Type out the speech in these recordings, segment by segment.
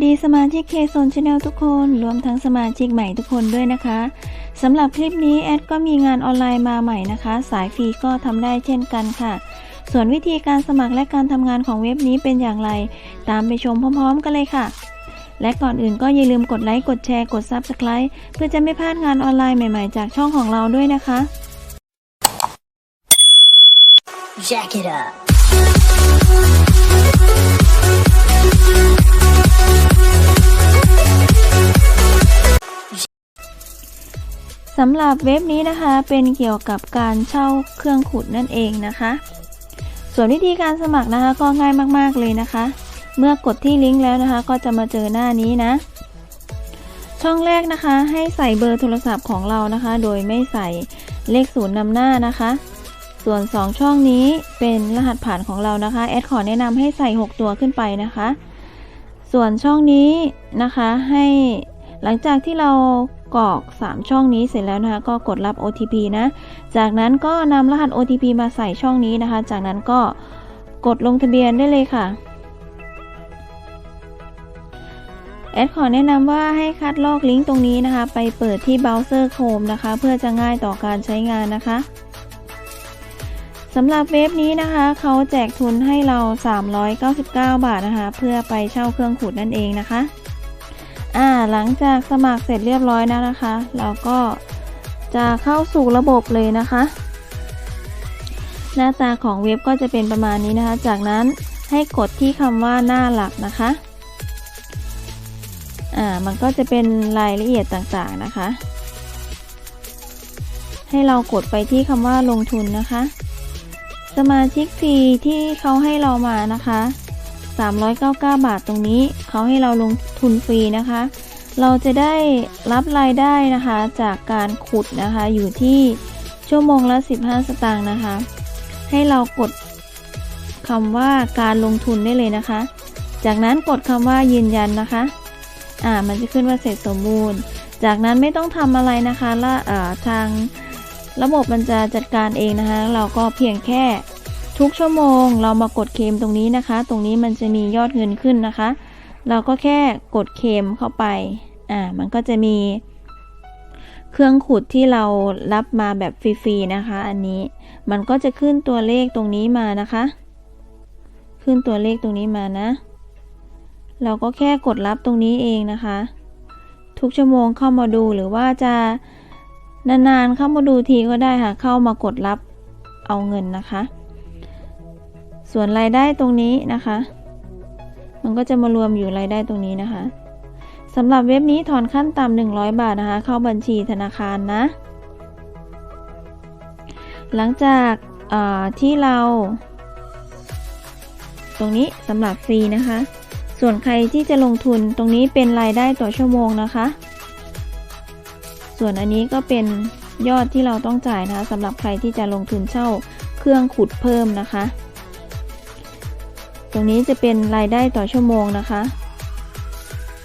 สดีสมาชิกเคโซนชาแนลทุกคน รวมทั้งสมาชิกใหม่ทุกคนด้วยนะคะสำหรับคลิปนี้แอดก็มีงานออนไลน์มาใหม่นะคะ สายฟรีก็ทำได้เช่นกันค่ะ ส่วนวิธีการสมัครและการทำงานของเว็บนี้เป็นอย่างไร ตามไปชมพร้อม ๆ กันเลยค่ะ และก่อนอื่นก็อย่าลืมกดไลค์กดแชร์กด Subscribe เพื่อจะไม่พลาดงานออนไลน์ใหม่ ๆ จากช่องของเราด้วยนะคะ Jack it up. สำหรับเว็บนี้นะคะเป็นเกี่ยวกับการเช่าเครื่องขุดนั่นเองนะคะ ส่วนวิธีการสมัครนะคะก็ง่ายมากๆเลยนะคะ เมื่อกดที่ลิงก์แล้วนะคะ ก็จะมาเจอหน้านี้นะ ช่องแรกนะคะ ให้ใส่เบอร์โทรศัพท์ของเรานะคะ โดยไม่ใส่เลขศูนย์นำหน้านะคะ ส่วน 2 ช่องนี้เป็นรหัสผ่านของเรานะคะแอดขอแนะนำให้ใส่ 6 ตัวขึ้นไปนะคะ ส่วนช่องนี้นะคะให้ หลังจากที่เรากรอก 3 ช่องนี้เสร็จแล้วนะคะก็กดรับ OTP นะ จากนั้นก็นำรหัส OTP มาใส่ช่องนี้นะคะ จากนั้นก็กดลงทะเบียนได้เลยค่ะแอดขอแนะนำว่าให้คัดลอกลิงก์ตรงนี้นะคะ ไปเปิดที่เบราว์เซอร์ Chrome นะคะ เพื่อจะง่ายต่อการใช้งานนะคะสำหรับเว็บนี้นะคะ เขาแจกทุนให้เรา 399 บาทนะคะ เพื่อไปเช่าเครื่องขูดนั่นเองนะคะ อ่าหลังจากสมัครเสร็จเรียบร้อยแล้วนะคะ เราก็จะเข้าสู่ระบบเลยนะคะ หน้าตาของเว็บก็จะเป็นประมาณนี้นะคะ จากนั้นให้กดที่คำว่าหน้าหลักนะคะอ่ามันก็จะเป็นรายละเอียดต่างๆนะคะ ให้เรากดไปที่คำว่าลงทุนนะคะ สมาชิกฟรีที่เขาให้เรามานะคะ 399 บาทตรงนี้ เขาให้เราลงทุนฟรีนะคะ เราจะได้รับรายได้นะคะ จากการขุดนะคะอยู่ที่ชั่วโมงละ 15 สตางค์นะคะ ให้เรากดคำว่าการลงทุนได้เลยนะคะ จากนั้นกดคำว่ายืนยันนะคะ อ่า มันจะขึ้นว่าเสร็จสมบูรณ์ จากนั้นไม่ต้องทำอะไรนะคะละอ่าทางระบบมันจะจัดการเองนะคะ เราก็เพียงแค่ ทุกชั่วโมงเรามากดเคมตรงนี้นะคะ ตรงนี้มันจะมียอดเงินขึ้นนะคะ เราก็แค่กดเคมเข้าไป อ่า มันก็จะมีเครื่องขุดที่เรารับมาแบบฟรีๆนะคะ อันนี้มันก็จะขึ้นตัวเลขตรงนี้มานะคะ ขึ้นตัวเลขตรงนี้มานะ เราก็แค่กดรับตรงนี้เองนะคะ ทุกชั่วโมงเข้ามาดูหรือว่าจะนานๆเข้ามาดูทีก็ได้ค่ะ เข้ามากดรับเอาเงินนะคะ ส่วนรายได้ตรงนี้นะคะ มันก็จะมารวมอยู่รายได้ตรงนี้นะคะสำหรับเว็บนี้ถอนขั้นต่ำ100 บาทนะคะ เข้าบัญชีธนาคารนะ หลังจากที่เรา ตรงนี้สำหรับฟรีนะคะ ส่วนใครที่จะลงทุนตรงนี้เป็นรายได้ต่อชั่วโมงนะคะ ส่วนอันนี้ก็เป็นยอดที่เราต้องจ่ายนะคะสำหรับใครที่จะลงทุนเช่าเครื่องขุดเพิ่มนะคะ รงนี้จะเป็นรายได้ต่อชั่วโมงนะคะ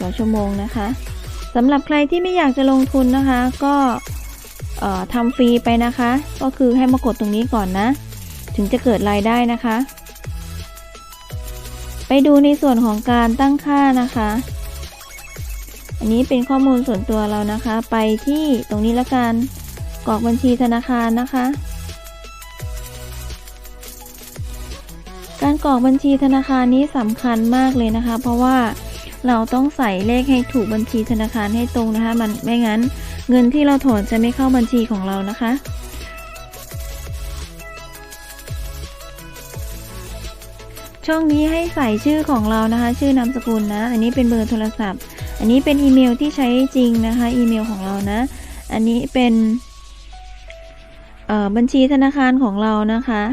ต่อชั่วโมงนะคะสำหรับใครที่ไม่อยากจะลงทุนนะคะ ก็ทำฟรีไปนะคะ ก็คือให้มากดตรงนี้ก่อนนะ ถึงจะเกิดรายได้นะคะ ไปดูในส่วนของการตั้งค่านะคะ อันนี้เป็นข้อมูลส่วนตัวเรานะคะ ไปที่ตรงนี้ละกันกรอกบัญชีธนาคารนะคะ การกรอกบัญชีธนาคารนี้สำคัญมากเลยนะคะ เพราะว่าเราต้องใส่เลขให้ถูกบัญชีธนาคารให้ตรงนะคะ มันไม่งั้น เงินที่เราถอนจะไม่เข้าบัญชีของเรานะคะช่องนี้ให้ใส่ชื่อของเรานะคะ ชื่อนามสกุลนะ อันนี้เป็นเบอร์โทรศัพท์ อันนี้เป็นอีเมลที่ใช้จริงนะคะ อีเมลของเรานะ อันนี้เป็นบัญชีธนาคารของเรานะคะ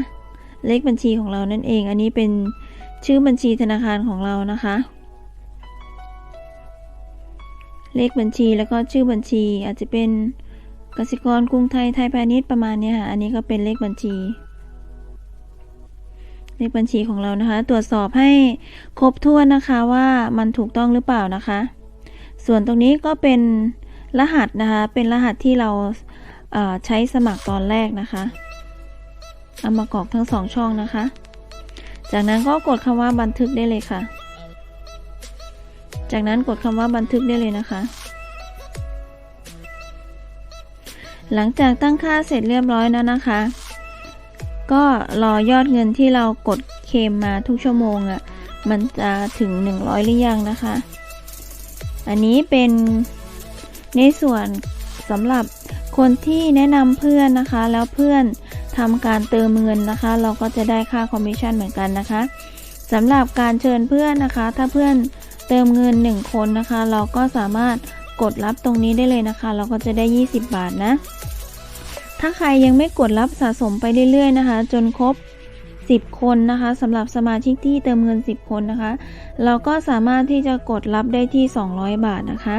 เลขบัญชีของเรานั่นเอง อันนี้เป็นชื่อบัญชีธนาคารของเรานะคะ เลขบัญชีแล้วก็ชื่อบัญชีอาจจะเป็นกสิกรกรุงไทยไทยพาณิชย์ประมาณนี้ค่ะ อันนี้ก็เป็นเลขบัญชี เลขบัญชีของเรานะคะ ตรวจสอบให้ครบถ้วนนะคะว่ามันถูกต้องหรือเปล่านะคะ ส่วนตรงนี้ก็เป็นรหัสนะคะ เป็นรหัสที่เราใช้สมัครตอนแรกนะคะ เอามากรอกทั้งสองช่องนะคะ จากนั้นก็กดคำว่าบันทึกได้เลยค่ะ จากนั้นกดคำว่าบันทึกได้เลยนะคะ หลังจากตั้งค่าเสร็จเรียบร้อยแล้วนะคะ ก็รอยอดเงินที่เรากดเคมมาทุกชั่วโมงอะ่ะ มันจะถึง 100 หรือยังนะคะ อันนี้เป็นในส่วนสำหรับคนที่แนะนำเพื่อนนะคะ แล้วเพื่อน ทำการเติมเงินนะคะ เราก็จะได้ค่าคอมมิชชั่นเหมือนกันนะคะสำหรับการเชิญเพื่อนนะคะ ถ้าเพื่อนเติมเงิน 1 คนนะคะ เราก็สามารถกดรับตรงนี้ได้เลยนะคะ เราก็จะได้ 20 บาทนะ ถ้าใครยังไม่กดรับสะสมไปเรื่อยๆนะคะ จนครบ 10 คนนะคะสำหรับสมาชิกที่เติมเงิน 10 คนนะคะ เราก็สามารถที่จะกดรับได้ที่ 200 บาทนะคะ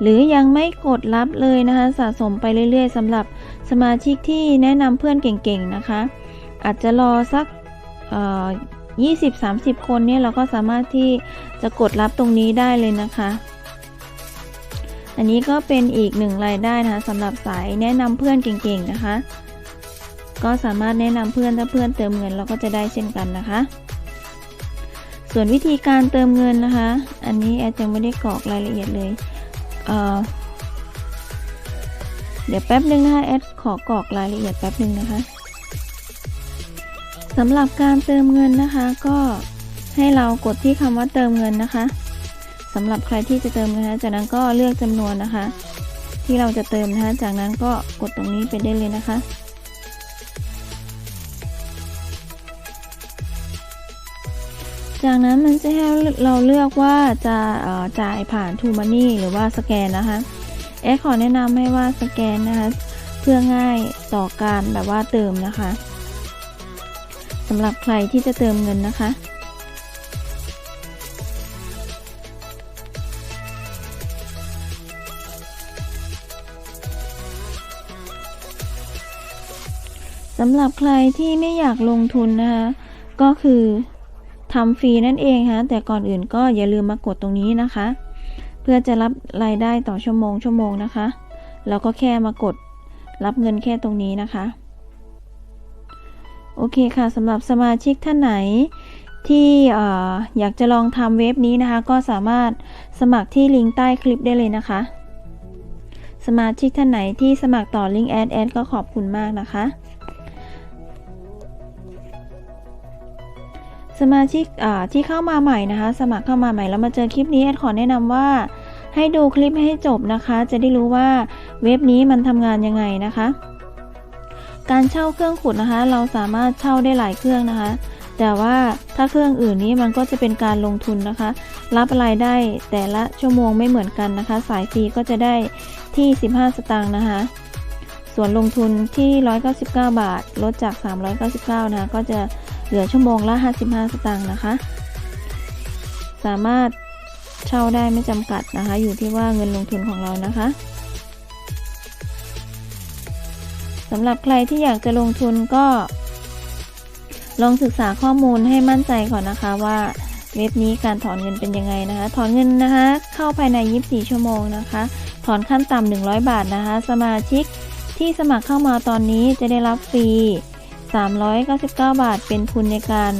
หรือยังไม่กดรับเลยนะคะ สะสมไปเรื่อยๆสำหรับสมาชิกที่แนะนำเพื่อนเก่งๆนะคะ อาจจะรอสักเอ่อ20-30คนเนี่ยเราก็สามารถที่จะกดรับตรงนี้ได้เลยนะคะ อันนี้ก็เป็นอีกหนึ่งรายได้นะคะสำหรับสายแนะนำเพื่อนเก่งๆนะคะ ก็สามารถแนะนำเพื่อนถ้าเพื่อนเติมเงินเราก็จะได้เช่นกันนะคะ ส่วนวิธีการเติมเงินนะคะ อันนี้แอดยังไม่ได้กรอกรายละเอียดเลย เดี๋ยวแป๊บนึงนะคะแอดขอกรอกรายละเอียดแป๊บนึงนะคะสำหรับการเติมเงินนะคะ ก็ให้เรากดที่คำว่าเติมเงินนะคะสำหรับใครที่จะเติมนะคะ จากนั้นก็เลือกจำนวนนะคะ ที่เราจะเติมนะคะ จากนั้นก็กดตรงนี้ไปได้เลยนะคะ จากนั้นมันจะให้เราเลือกว่าจะจ่ายผ่าน t ูมันนี่หรือว่าสแกนนะคะแอดขอแนะนำให้ว่าสแกนนะคะเพื่อง่ายต่อการแบบว่าเติมนะคะสำหรับใครที่จะเติมเงินนะคะสำหรับใครที่ไม่อยากลงทุนนะคะก็คือ ทำฟรีนั่นเองฮะแต่ก่อนอื่นก็อย่าลืมมากดตรงนี้นะคะ เพื่อจะรับรายได้ต่อชั่วโมงชั่วโมงนะคะ แล้วก็แค่มากดรับเงินแค่ตรงนี้นะคะ โอเคค่ะสำหรับสมาชิกท่านไหนที่ออยากจะลองทำเว็บนี้นะคะ ก็สามารถสมัครที่ลิงก์ใต้คลิปได้เลยนะคะ สมาชิกท่านไหนที่สมัครต่อลิงก์แอดแอดก็ขอบคุณมากนะคะ สมาชิกที่เข้ามาใหม่นะคะ สมัครเข้ามาใหม่แล้วมาเจอคลิปนี้แอดขอแนะนำว่า ให้ดูคลิปให้จบนะคะ จะได้รู้ว่าเว็บนี้มันทำงานยังไงนะคะ การเช่าเครื่องขุดนะคะ เราสามารถเช่าได้หลายเครื่องนะคะ แต่ว่าถ้าเครื่องอื่นนี้มันก็จะเป็นการลงทุนนะคะ รับรายได้แต่ละชั่วโมงไม่เหมือนกันนะคะ สายฟรีก็จะได้ที่ 15 สตางค์นะคะส่วนลงทุนที่ 199 บาท ลดจาก 399 นะคะก็จะ เหลือชั่วโมงละ 55 สตางค์นะคะ สามารถเช่าได้ไม่จำกัดนะคะ อยู่ที่ว่าเงินลงทุนของเรานะคะสำหรับใครที่อยากจะลงทุนก็ ลองศึกษาข้อมูลให้มั่นใจก่อนนะคะว่าเว็บนี้การถอนเงินเป็นยังไงนะคะ ถอนเงินนะคะ เข้าภายใน 24 ชั่วโมงนะคะ ถอนขั้นต่ำ100 บาทนะคะ สมาชิกที่สมัครเข้ามาตอนนี้จะได้รับฟรี 399 บาทเป็นทุนในการ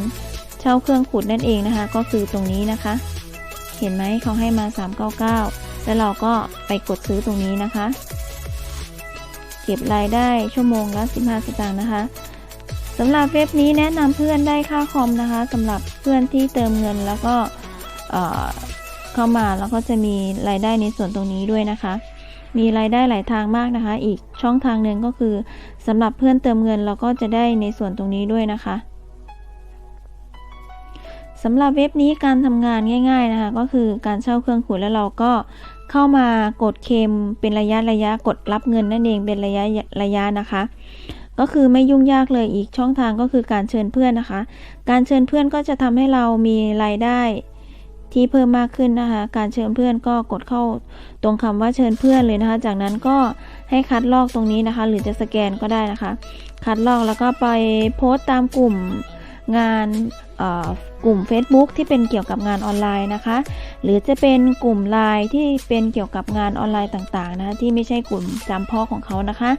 เช่าเครื่องขุดนั่นเองนะคะ ก็คือตรงนี้นะคะ เห็นไหมเขาให้มา 399 แล้วเราก็ไปกดซื้อตรงนี้นะคะ เก็บรายได้ชั่วโมงละ 15 สตางค์นะคะสำหรับเว็บนี้แนะนำเพื่อนได้ค่าคอมนะคะสำหรับเพื่อนที่เติมเงินแล้วก็เเข้ามาแล้วก็จะมีรายได้ในส่วนตรงนี้ด้วยนะคะ มีรายได้หลายทางมากนะคะ อีก ช่องทางหนึ่งก็คือสำหรับเพื่อนเติมเงินเราก็จะได้ในส่วนตรงนี้ด้วยนะคะสำหรับเว็บนี้การทำงานง่าย ๆนะคะ ก็คือการเช่าเครื่องขูดแล้วเราก็เข้ามากดเคมเป็นระยะระยะกดรับเงินนั่นเองเป็นระยะระยะนะคะ ก็คือไม่ยุ่งยากเลยอีกช่องทางก็คือการเชิญเพื่อนนะคะ การเชิญเพื่อนก็จะทำให้เรามีรายได้ ที่เพิ่มมากขึ้นนะคะ การเชิญเพื่อนก็กดเข้าตรงคำว่าเชิญเพื่อนเลยนะคะ จากนั้นก็ให้คัดลอกตรงนี้นะคะ หรือจะสแกนก็ได้นะคะ คัดลอกแล้วก็ไปโพสต์ตามกลุ่มงานกลุ่ม Facebook ที่เป็นเกี่ยวกับงานออนไลน์นะคะ หรือจะเป็นกลุ่มไลน์ที่เป็นเกี่ยวกับงานออนไลน์ต่างๆนะคะที่ไม่ใช่กลุ่มจำเพาะของเขานะคะ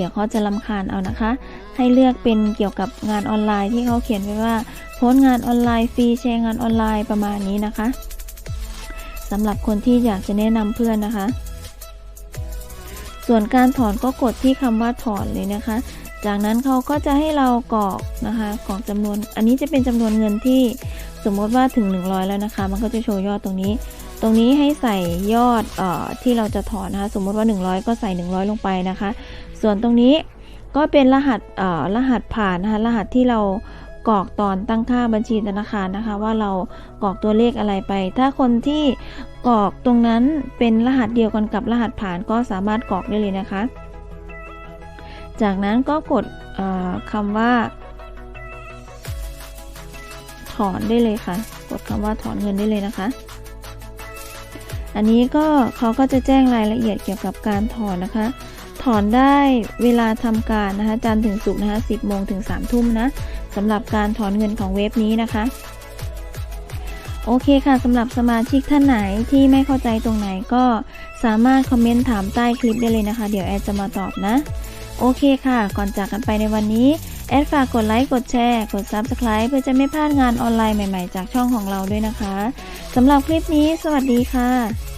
ดี๋ยวเขาจะลำคาญเอานะคะ ให้เลือกเป็นเกี่ยวกับงานออนไลน์ที่เขาเขียนไว้ว่าโพสต์งานออนไลน์ฟรีแชร์งานออนไลน์ประมาณนี้นะคะสำหรับคนที่อยากจะแนะนำเพื่อนนะคะ ส่วนการถอนก็กดที่คำว่าถอนเลยนะคะ จากนั้นเขาก็จะให้เรากรอกนะคะกรอกจำนวน อันนี้จะเป็นจำนวนเงินที่สมมติว่าถึง 100 แล้วนะคะ มันก็จะโชว์ยอดตรงนี้ ตรงนี้ให้ใส่ยอดออที่เราจะถอนนะคะ สมมติว่า 100 ก็ใส่ 100 ลงไปนะคะ ส่วนตรงนี้ก็เป็นรหัสรหัสผ่านนะคะรหัสที่เรากรอกตอนตั้งค่าบัญชีธนาคารนะคะ ว่าเรากรอกตัวเลขอะไรไป ถ้าคนที่กรอกตรงนั้นเป็นรหัสเดียวกันกับรหัสผ่านก็สามารถกรอกได้เลยนะคะ จากนั้นก็กดคำว่า ถอนได้เลยค่ะ กดคำว่าถอนเงินได้เลยนะคะ อันนี้ก็เขาก็จะแจ้งรายละเอียดเกี่ยวกับการถอนนะคะ ถอนได้เวลาทำการนะคะจันทร์ถึงศุกร์นะคะ10โมงถึง3ทุ่มนะสำหรับการถอนเงินของเว็บนี้นะคะโอเคค่ะสำหรับสมาชิกท่านไหนที่ไม่เข้าใจตรงไหนก็สามารถคอมเมนต์ถามใต้คลิปได้เลยนะคะ เดี๋ยวแอดจะมาตอบนะ โอเคค่ะ ก่อนจากกันไปในวันนี้ แอดฝากกดไลค์ กดแชร์ กด Subscribe เพื่อจะไม่พลาดงานออนไลน์ใหม่ๆ จากช่องของเราด้วยนะคะสำหรับคลิปนี้ สวัสดีค่ะ